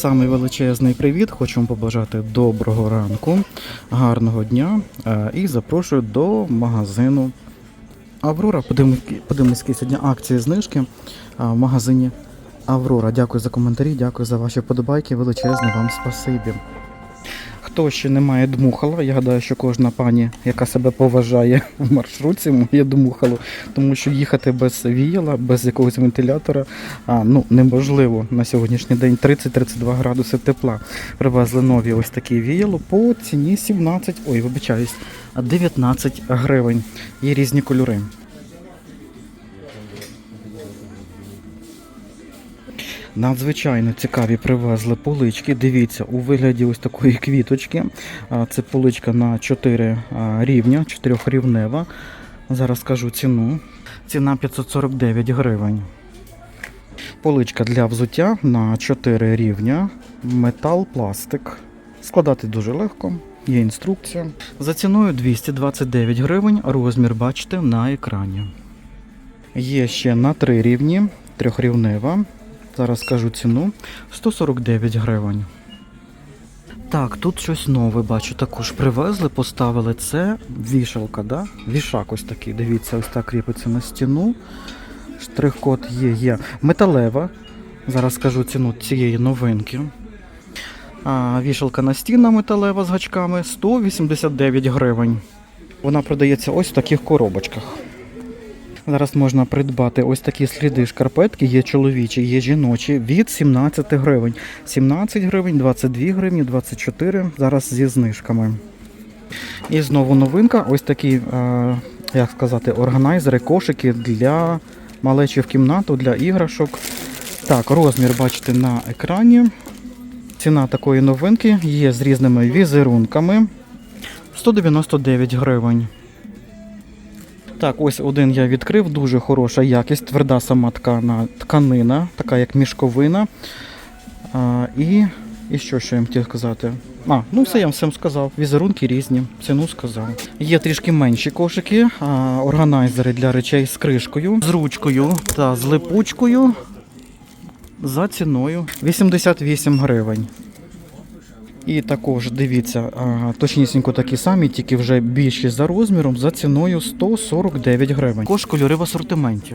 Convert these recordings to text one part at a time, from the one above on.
Самий величезний привіт. Хочу вам побажати доброго ранку, гарного дня е, і запрошую до магазину Аврора. Подивимось, які сьогодні акції знижки е, в магазині Аврора. Дякую за коментарі, дякую за ваші вподобайки. Величезне вам спасибі. Хто ще не має дмухала, я гадаю, що кожна пані, яка себе поважає в маршрутці, має дмухало, тому що їхати без віяла, без якогось вентилятора а, ну, неможливо на сьогоднішній день 30-32 градуси тепла. Привезли нові ось такі віяло по ціні 17, ой, вибачаюсь, 19 гривень. Є різні кольори. Надзвичайно цікаві привезли полички. Дивіться, у вигляді ось такої квіточки. Це поличка на 4 рівня, 4-рівнева. Зараз скажу ціну. Ціна 549 гривень. Поличка для взуття на 4 рівня. Метал, пластик. Складати дуже легко. Є інструкція. За ціною 229 гривень. Розмір бачите на екрані. Є ще на 3 рівні, трьохрівнева. Зараз скажу ціну 149 гривень. Так, тут щось нове бачу. Також привезли, поставили це вішалка, да? Вішак ось такий. Дивіться, ось так кріпиться на стіну. Штрих-код є, є. Металева. Зараз скажу ціну цієї новинки. А, вішалка на стіна металева з гачками 189 гривень. Вона продається ось в таких коробочках. Зараз можна придбати ось такі сліди шкарпетки, є чоловічі, є жіночі від 17 гривень. 17 гривень, 22 гривні, 24, зараз зі знижками. І знову новинка, ось такі, е, як сказати, органайзери, кошики для малечі в кімнату, для іграшок. Так, розмір бачите на екрані. Ціна такої новинки є з різними візерунками. 199 гривень. Так, ось один я відкрив, дуже хороша якість, тверда сама ткана, тканина, така як мішковина. А, і, і що ще я хотів сказати? А, ну все я вам всім сказав. Візерунки різні, ціну сказав. Є трішки менші кошики, а, органайзери для речей з кришкою, з ручкою та з липучкою за ціною 88 гривень. І також дивіться, точнісінько такі самі, тільки вже більші за розміром, за ціною 149 гривень. Також кольори в асортименті.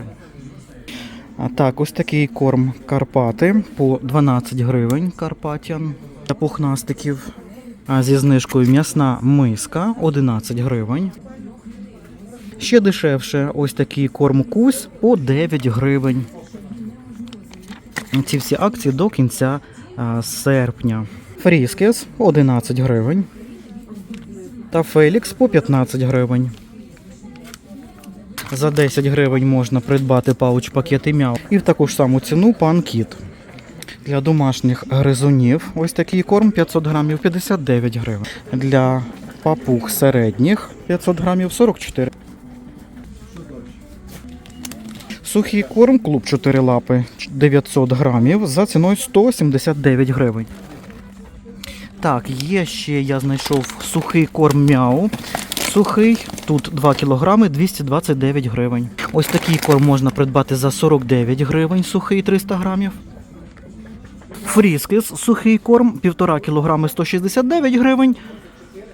А так, ось такий корм Карпати по 12 гривень Карпатіан для пухнастиків. А зі знижкою м'ясна миска 11 гривень. Ще дешевше ось такий корм кусь по 9 гривень. Ці всі акції до кінця серпня. Фріскес 11 гривень. Та Фелікс по 15 гривень. За 10 гривень можна придбати пауч пакети мяу. І в таку ж саму ціну пан кіт. Для домашніх гризунів ось такий корм 500 грамів 59 гривень. Для папуг середніх 500 грамів 44. Сухий корм клуб 4 лапи 900 грамів за ціною 179 гривень. Так, є ще я знайшов сухий корм мяу. Сухий, тут 2 кг 229 гривень. Ось такий корм можна придбати за 49 гривень, сухий 300 грамів. Фріскес, сухий корм, 1,5 кг 169 гривень.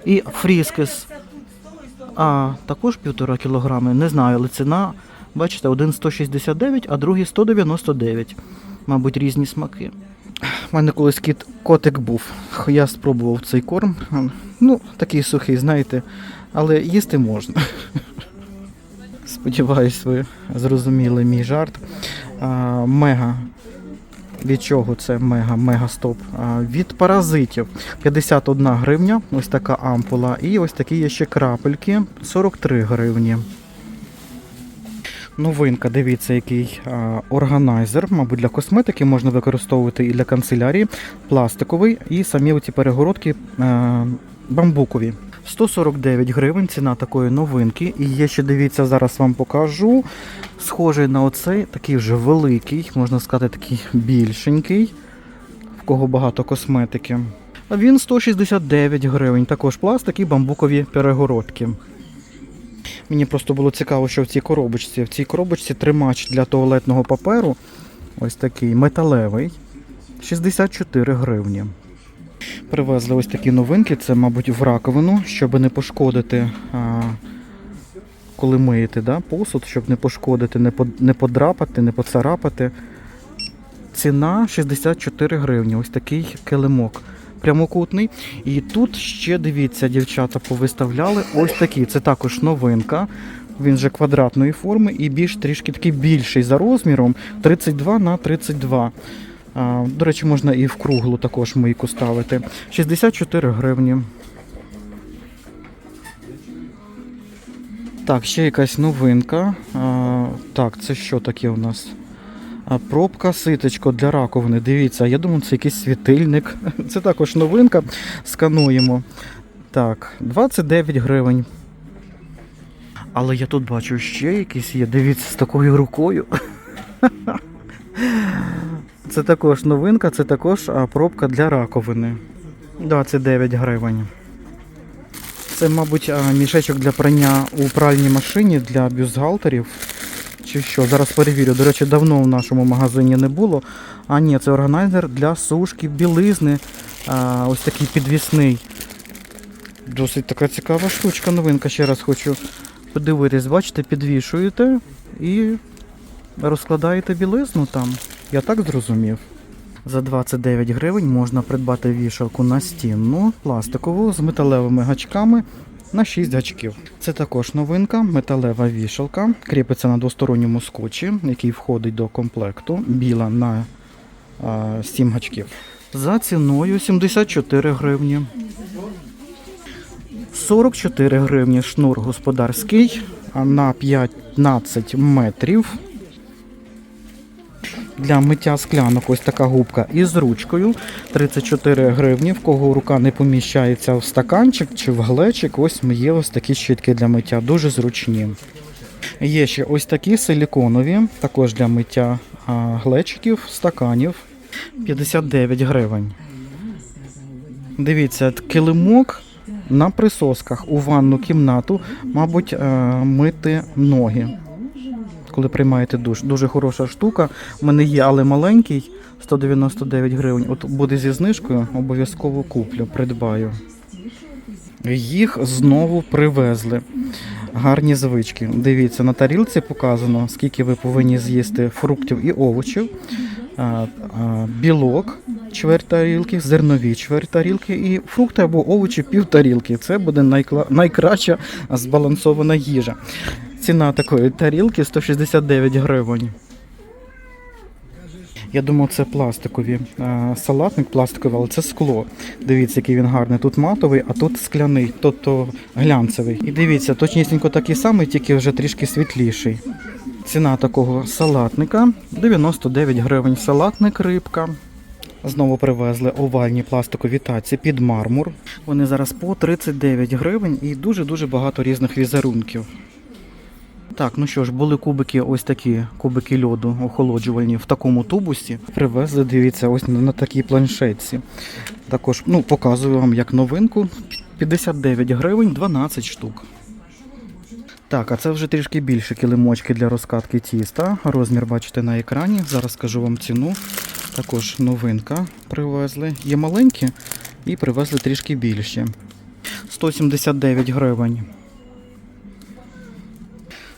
І фріскес, а також 1,5 кг, не знаю, але ціна, бачите, один 169, а другий 199. Мабуть, різні смаки. У мене колись кіт котик був. Я спробував цей корм. Ну, такий сухий, знаєте, але їсти можна. Сподіваюсь, ви зрозуміли мій жарт. А, мега. Від чого це мега, мега стоп? А, від паразитів 51 гривня, ось така ампула. І ось такі є ще крапельки 43 гривні. Новинка, дивіться, який а, органайзер, мабуть, для косметики можна використовувати і для канцелярії, пластиковий, і самі оці перегородки а, бамбукові. 149 гривень ціна такої новинки. І є ще, дивіться, зараз вам покажу. Схожий на оцей, такий вже великий, можна сказати, такий більшенький, в кого багато косметики. Він 169 гривень, також пластик і бамбукові перегородки. Мені просто було цікаво, що в цій коробочці. В цій коробочці тримач для туалетного паперу. Ось такий металевий. 64 гривні. Привезли ось такі новинки, це, мабуть, в раковину, щоб не пошкодити, коли миєте да, посуд, щоб не пошкодити, не подрапати, не поцарапати. Ціна 64 гривні. Ось такий килимок. Прямокутний. І тут ще дивіться, дівчата повиставляли ось такий. Це також новинка. Він же квадратної форми і більш трішки такий більший за розміром 32 на 32. А, до речі, можна і в круглу також мийку ставити. 64 гривні. Так, ще якась новинка. А, так, це що таке у нас? Пробка ситочко для раковини. Дивіться, я думаю, це якийсь світильник. Це також новинка. Скануємо. Так, 29 гривень. Але я тут бачу ще якісь є. Дивіться, з такою рукою. Це також новинка, це також пробка для раковини. 29 гривень. Це, мабуть, мішечок для прання у пральній машині для бюстгальтерів. Чи що? Зараз перевірю. До речі, давно в нашому магазині не було. А ні, це органайзер для сушки білизни. А, ось такий підвісний. Досить така цікава штучка, новинка. Ще раз хочу подивитись. Бачите, підвішуєте і розкладаєте білизну там. Я так зрозумів. За 29 гривень можна придбати вішалку настінну, пластикову з металевими гачками на 6 гачків. Це також новинка, металева вішалка. Кріпиться на двосторонньому скотчі, який входить до комплекту. Біла на а, 7 гачків. За ціною 74 гривні. 44 гривні шнур господарський на 15 метрів. Для миття склянок ось така губка із ручкою 34 гривні. В кого рука не поміщається в стаканчик чи в глечик, ось є ось такі щітки для миття, дуже зручні. Є ще ось такі силіконові, також для миття глечиків, стаканів 59 гривень. Дивіться, килимок на присосках у ванну кімнату, мабуть, е, мити ноги коли приймаєте душ. Дуже хороша штука. У мене є, але маленький, 199 гривень. От буде зі знижкою, обов'язково куплю, придбаю. Їх знову привезли. Гарні звички. Дивіться, на тарілці показано, скільки ви повинні з'їсти фруктів і овочів, білок, чверть тарілки, зернові чверть тарілки і фрукти або овочі пів тарілки. Це буде найкла- найкраща збалансована їжа. Ціна такої тарілки 169 гривень. Я думав, це пластикові. Салатник пластиковий, але це скло. Дивіться, який він гарний. Тут матовий, а тут скляний, тобто глянцевий. І дивіться, точнісінько такий самий, тільки вже трішки світліший. Ціна такого салатника 99 гривень. Салатник рибка. Знову привезли овальні пластикові таці під мармур. Вони зараз по 39 гривень і дуже-дуже багато різних візерунків. Так, ну що ж, були кубики, ось такі кубики льоду охолоджувальні в такому тубусі. Привезли, дивіться, ось на, такій планшетці. Також ну, показую вам як новинку. 59 гривень, 12 штук. Так, а це вже трішки більше килимочки для розкатки тіста. Розмір бачите на екрані. Зараз скажу вам ціну. Також новинка привезли. Є маленькі і привезли трішки більші. 179 гривень.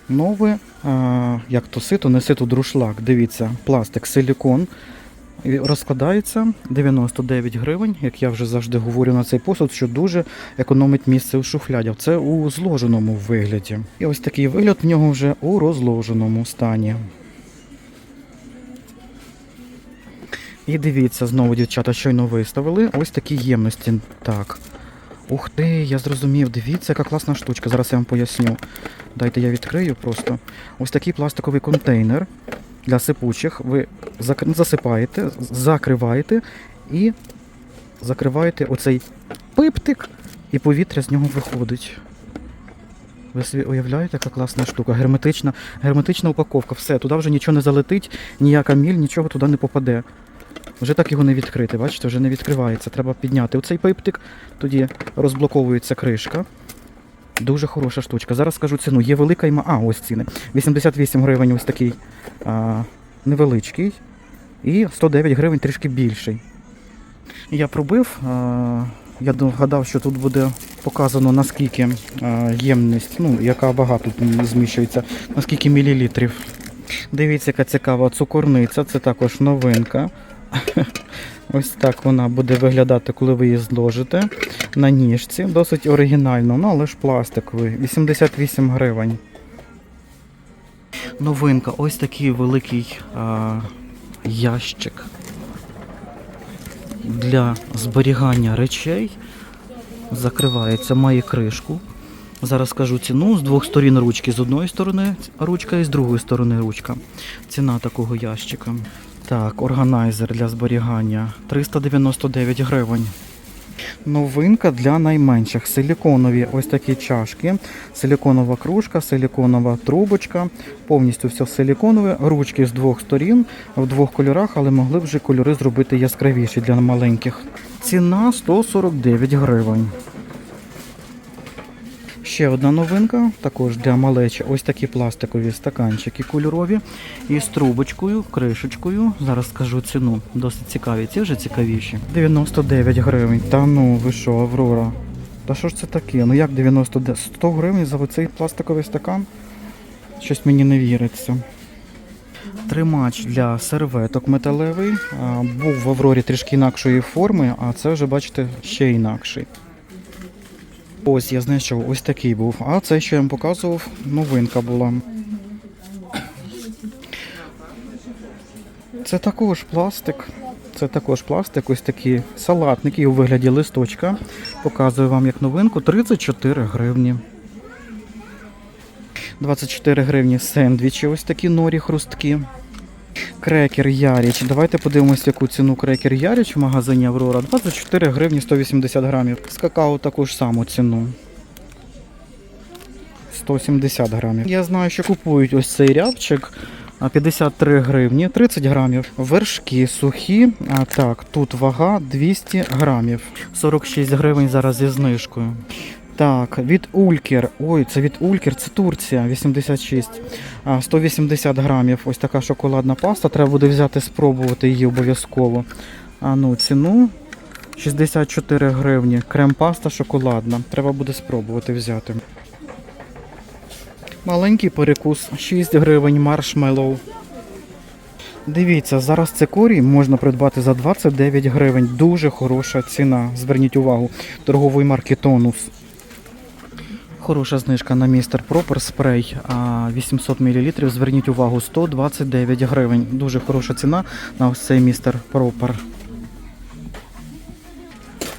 Нове, як то сито, не сито друшлак. Дивіться, пластик, силікон. Розкладається 99 гривень, як я вже завжди говорю на цей посуд, що дуже економить місце у шуфлядях. Це у зложеному вигляді. І ось такий вигляд в нього вже у розложеному стані. І дивіться, знову дівчата щойно виставили. Ось такі ємності. Так. Ух ти, я зрозумів. Дивіться, яка класна штучка. Зараз я вам поясню. Дайте я відкрию просто. Ось такий пластиковий контейнер для сипучих. Ви засипаєте, закриваєте і закриваєте оцей пиптик, і повітря з нього виходить. Ви собі уявляєте, яка класна штука. Герметична, герметична упаковка. Все, туди вже нічого не залетить, ніяка міль, нічого туди не попаде. Вже так його не відкрити, бачите, вже не відкривається. Треба підняти оцей пиптик, тоді розблоковується кришка. Дуже хороша штучка. Зараз скажу ціну. Є велика і ма. А, ось ціни. 88 гривень ось такий а, невеличкий. І 109 гривень трішки більший. Я пробив. е, Я гадав, що тут буде показано наскільки е, ємність, ну, яка вага тут зміщується, наскільки мілілітрів. Дивіться, яка цікава цукорниця, це також новинка. Ось так вона буде виглядати, коли ви її зложите на ніжці. Досить оригінально, ну але ж пластиковий. 88 гривень. Новинка, ось такий великий а, ящик для зберігання речей. Закривається, має кришку. Зараз скажу ціну з двох сторін ручки. З одної сторони ручка і з другої сторони ручка. Ціна такого ящика. Так, органайзер для зберігання 399 гривень. Новинка для найменших. Силіконові ось такі чашки, силіконова кружка, силіконова трубочка, повністю все силіконове, ручки з двох сторін, в двох кольорах, але могли вже кольори зробити яскравіші для маленьких. Ціна 149 гривень. Ще одна новинка, також для малечі. Ось такі пластикові стаканчики кольорові із трубочкою, кришечкою. Зараз скажу ціну. Досить цікаві. Ці вже цікавіші. 99 гривень. Та ну ви що, Аврора? Та що ж це таке? Ну як 99? 100 гривень за оцей пластиковий стакан? Щось мені не віриться. Тримач для серветок металевий. Був в Аврорі трішки інакшої форми, а це вже, бачите, ще інакший. Ось я знайшов, ось такий був. А це, що я вам показував, новинка була. Це також пластик. Це також пластик, ось такі салатники у вигляді листочка. Показую вам як новинку 34 гривні. 24 гривні сендвічі, ось такі норі хрустки. Крекер Яріч. Давайте подивимось, яку ціну крекер Яріч в магазині Аврора. 24 гривні 180 грамів. З какао таку ж саму ціну. 170 грамів. Я знаю, що купують ось цей рябчик. 53 гривні, 30 грамів. Вершки сухі. А так, тут вага 200 грамів. 46 гривень зараз зі знижкою. Так, від Улькер. Ой, це від Улькер, це Турція, 86. 180 грамів. Ось така шоколадна паста. Треба буде взяти, спробувати її обов'язково. А ну, ціну 64 гривні. Крем-паста шоколадна. Треба буде спробувати взяти. Маленький перекус 6 гривень маршмеллоу. Дивіться, зараз цикорій можна придбати за 29 гривень. Дуже хороша ціна. Зверніть увагу. Торгової марки Тонус. Хороша знижка на містер Пропер спрей 800 мл. Зверніть увагу, 129 гривень. Дуже хороша ціна на ось цей містер Пропер.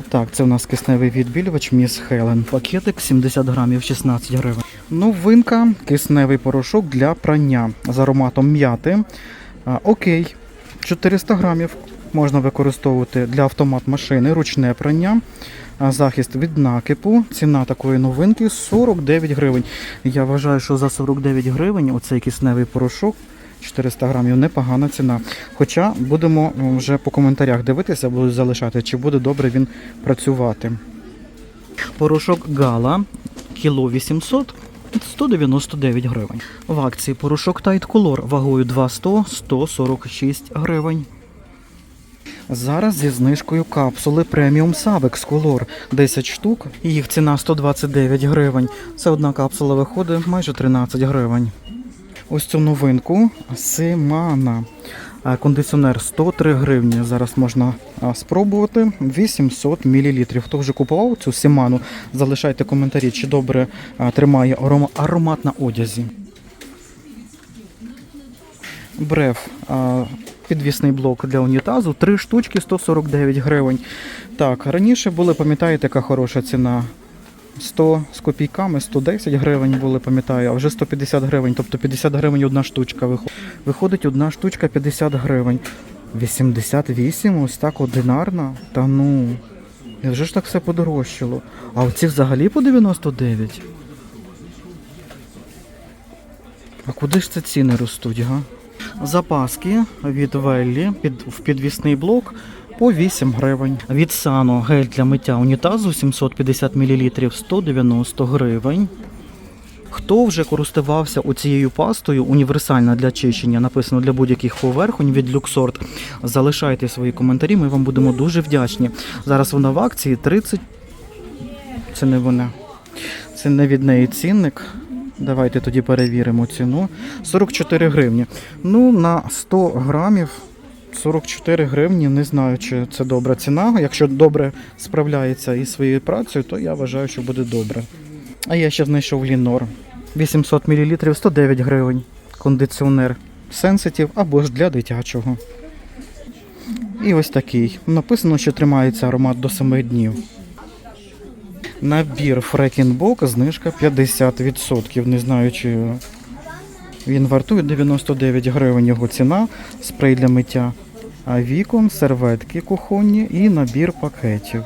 Так, це у нас кисневий відбілювач Міс Хелен. Пакетик 70 грамів 16 гривень. Новинка, кисневий порошок для прання з ароматом м'яти. Окей, 400 грамів можна використовувати для автомат машини, ручне прання. Захист від накипу. Ціна такої новинки 49 гривень. Я вважаю, що за 49 гривень оцей кисневий порошок 400 грамів непогана ціна. Хоча будемо вже по коментарях дивитися, буду залишати, чи буде добре він працювати. Порошок Гала кіло 800 199 гривень. В акції порошок Tide Color вагою 200 146 гривень. Зараз зі знижкою капсули преміум Savex Color 10 штук. Їх ціна 129 гривень. Це одна капсула виходить майже 13 гривень. Ось цю новинку Симана. Кондиціонер 103 гривні. Зараз можна спробувати. 800 мл. Хто вже купував цю Симану, залишайте коментарі, чи добре тримає аромат на одязі. Бреф. Підвісний блок для унітазу. Три штучки 149 гривень. Так, раніше були, пам'ятаєте, яка хороша ціна. 100 з копійками, 110 гривень були, пам'ятаю, а вже 150 гривень, тобто 50 гривень одна штучка виходить. Виходить одна штучка 50 гривень. 88, ось так одинарна. Та ну. І вже ж так все подорожчало. А оці взагалі по 99. А куди ж це ціни ростуть, га? Запаски від Веллі під, в підвісний блок по 8 гривень. Від Сано гель для миття унітазу 750 мл 190 гривень. Хто вже користувався оцією пастою, універсальна для чищення, написано для будь-яких поверхонь від Luxort, залишайте свої коментарі, ми вам будемо дуже вдячні. Зараз вона в акції 30. Це не вона. Це не від неї цінник. Давайте тоді перевіримо ціну. 44 гривні. Ну, на 100 грамів 44 гривні. Не знаю, чи це добра ціна. Якщо добре справляється із своєю працею, то я вважаю, що буде добре. А я ще знайшов Лінор. 800 мл 109 гривень. Кондиціонер Sensitive або ж для дитячого. І ось такий. Написано, що тримається аромат до 7 днів. Набір Фрекінбок, знижка 50%. Не знаю, чи він вартує 99 гривень його ціна, спрей для миття а вікон, серветки кухонні і набір пакетів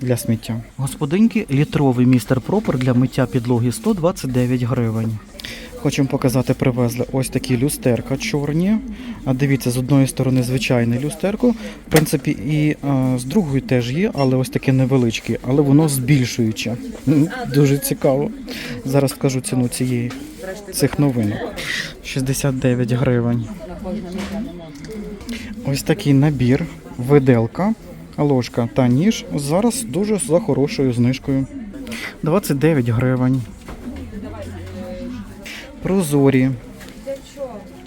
для сміття. Господинки літровий містер Пропер для миття підлоги 129 гривень. Хочемо показати, привезли ось такі люстерка чорні. А дивіться, з одної сторони звичайне люстерко. В принципі, і а, з другої теж є, але ось таке невеличке, але воно збільшуюче. Дуже цікаво. Зараз скажу ціну цієї цих новинок. 69 гривень. Ось такий набір, виделка, ложка та ніж. Зараз дуже за хорошою знижкою. 29 гривень. Прозорі.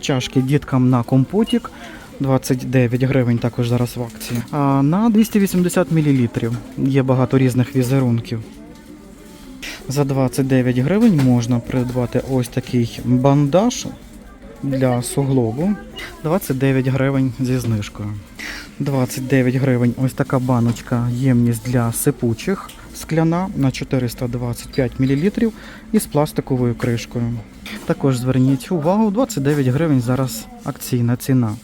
Чашки діткам на компотік. 29 гривень також зараз в акції. А на 280 мл. Є багато різних візерунків. За 29 гривень можна придбати ось такий бандаж для суглобу. 29 гривень зі знижкою. 29 гривень ось така баночка ємність для сипучих скляна на 425 мл із пластиковою кришкою. Також зверніть увагу, 29 гривень зараз акційна ціна.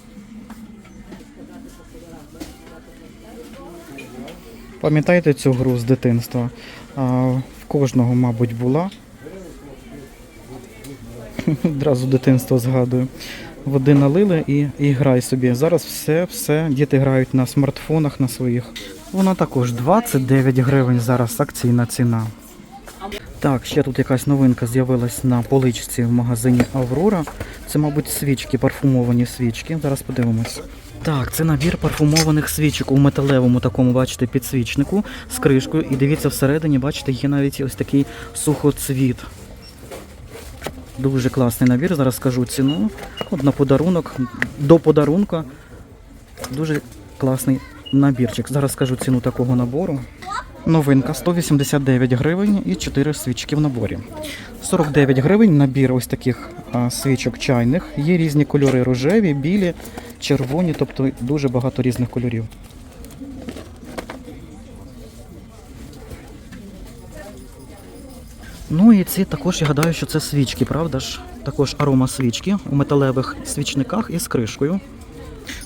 Пам'ятаєте цю гру з дитинства? В кожного, мабуть, була. Одразу дитинство згадую. Води налили і, і грай собі. Зараз все, все, діти грають на смартфонах на своїх. Вона також 29 гривень зараз акційна ціна. Так, ще тут якась новинка з'явилась на поличці в магазині Аврора. Це, мабуть, свічки, парфумовані свічки. Зараз подивимось. Так, це набір парфумованих свічок у металевому такому, бачите, підсвічнику з кришкою. І дивіться, всередині, бачите, є навіть ось такий сухоцвіт. Дуже класний набір, зараз скажу ціну. От на подарунок, до подарунка. Дуже класний набірчик. Зараз скажу ціну такого набору. Новинка 189 гривень і 4 свічки в наборі. 49 гривень набір ось таких а, свічок чайних. Є різні кольори рожеві, білі, червоні, тобто дуже багато різних кольорів. Ну і ці також я гадаю, що це свічки, правда ж? Також арома свічки у металевих свічниках із кришкою.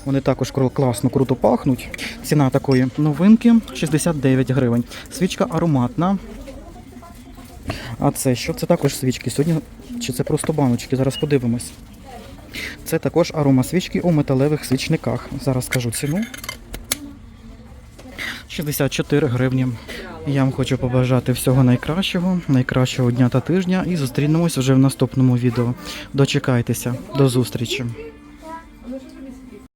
Вони також класно, круто пахнуть. Ціна такої новинки 69 гривень. Свічка ароматна. А це що? Це також свічки. Сьогодні чи це просто баночки? Зараз подивимось. Це також арома свічки у металевих свічниках. Зараз скажу ціну. 64 гривні. Я вам хочу побажати всього найкращого, найкращого дня та тижня і зустрінемось вже в наступному відео. Дочекайтеся. До зустрічі!